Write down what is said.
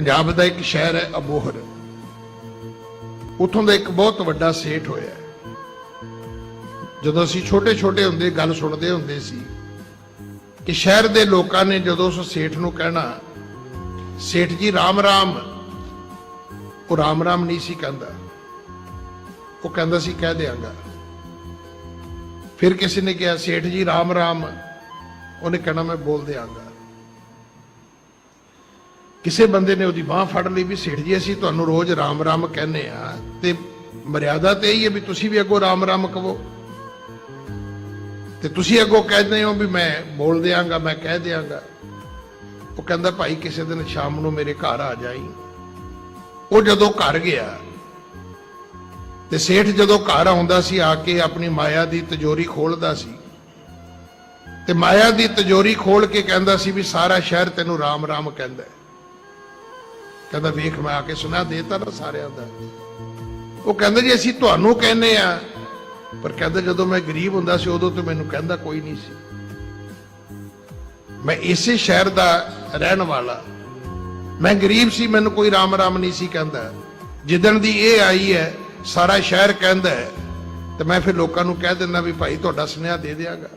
ਪੰਜਾਬ ਦਾ ਇੱਕ ਸ਼ਹਿਰ ਹੈ ਅਬੋਹਰ। ਉਥੋਂ ਦਾ ਇੱਕ ਬਹੁਤ ਵੱਡਾ ਸੇਠ ਹੋਇਆ ਜਦੋਂ ਅਸੀਂ ਛੋਟੇ ਛੋਟੇ ਹੁੰਦੇ ਗੱਲ ਸੁਣਦੇ ਹੁੰਦੇ ਸੀ ਕਿ ਸ਼ਹਿਰ ਦੇ ਲੋਕਾਂ ਨੇ ਜਦੋਂ ਉਸ ਸੇਠ ਨੂੰ ਕਹਿਣਾ, ਸੇਠ ਜੀ, ਰਾਮ ਰਾਮ। ਉਹ ਰਾਮ ਰਾਮ ਨਹੀਂ ਸੀ ਕਹਿੰਦਾ। ਉਹ ਕਹਿੰਦਾ ਸੀ, ਕਹਿ ਦਿਆਂਗਾ। ਫਿਰ ਕਿਸੇ ਨੇ ਕਿਹਾ, ਸੇਠ ਜੀ, ਰਾਮ ਰਾਮ। ਉਹਨੇ ਕਹਿਣਾ, ਮੈਂ ਬੋਲ ਦਿਆਂਗਾ। ਕਿਸੇ ਬੰਦੇ ਨੇ ਉਹਦੀ ਬਾਹ ਫੜ ਲਈ ਵੀ ਸੇਠ ਜੀ, ਅਸੀਂ ਤੁਹਾਨੂੰ ਰੋਜ਼ ਰਾਮ ਰਾਮ ਕਹਿੰਦੇ ਆ ਤੇ ਮਰਿਆਦਾ ਤੇ ਇਹੀ ਹੈ ਵੀ ਤੁਸੀਂ ਵੀ ਅੱਗੋਂ ਰਾਮ ਰਾਮ ਕਹੋ। ਤੇ ਤੁਸੀਂ ਅੱਗੋਂ ਕਹਿੰਦੇ ਹੋ ਵੀ ਮੈਂ ਬੋਲ ਦਿਆਂਗਾ, ਮੈਂ ਕਹਿ ਦਿਆਂਗਾ। ਉਹ ਕਹਿੰਦਾ, ਭਾਈ, ਕਿਸੇ ਦਿਨ ਸ਼ਾਮ ਨੂੰ ਮੇਰੇ ਘਰ ਆ ਜਾਈ। ਉਹ ਜਦੋਂ ਘਰ ਗਿਆ ਤੇ ਸੇਠ ਜਦੋਂ ਘਰ ਆਉਂਦਾ ਸੀ, ਆ ਕੇ ਆਪਣੀ ਮਾਇਆ ਦੀ ਤਿਜੋਰੀ ਖੋਲਦਾ ਸੀ। ਤੇ ਮਾਇਆ ਦੀ ਤਿਜੋਰੀ ਖੋਲ ਕੇ ਕਹਿੰਦਾ ਸੀ ਵੀ ਸਾਰਾ ਸ਼ਹਿਰ ਤੈਨੂੰ ਰਾਮ ਰਾਮ ਕਹਿੰਦਾ ਹੈ। ਕਹਿੰਦਾ ਵੇਖ ਮੈਂ ਆ ਕੇ ਸੁਣਾ ਦੇਤਾ ਨਾ ਸਾਰਿਆਂ ਦਾ। ਉਹ ਕਹਿੰਦਾ ਜੀ ਅਸੀਂ ਤੁਹਾਨੂੰ ਕਹਿੰਨੇ ਆ, ਪਰ ਕਹਿੰਦਾ ਜਦੋਂ ਮੈਂ ਗਰੀਬ ਹੁੰਦਾ ਸੀ ਉਦੋਂ ਤੇ ਮੈਨੂੰ ਕਹਿੰਦਾ ਕੋਈ ਨਹੀਂ ਸੀ। ਮੈਂ ਇਸੇ ਸ਼ਹਿਰ ਦਾ ਰਹਿਣ ਵਾਲਾ। ਮੈਂ ਗਰੀਬ ਸੀ, ਮੈਨੂੰ ਕੋਈ ਰਾਮ ਰਾਮ ਨਹੀਂ ਸੀ ਕਹਿੰਦਾ। ਜਿੱਦਣ ਦੀ ਇਹ ਆਈ ਹੈ, ਸਾਰਾ ਸ਼ਹਿਰ ਕਹਿੰਦਾ ਹੈ। ਤੇ ਮੈਂ ਫਿਰ ਲੋਕਾਂ ਨੂੰ ਕਹਿ ਦਿੰਦਾ ਵੀ ਭਾਈ ਤੁਹਾਡਾ ਸੁਨੇਹਾ ਦੇ ਦਿਆਂਗਾ।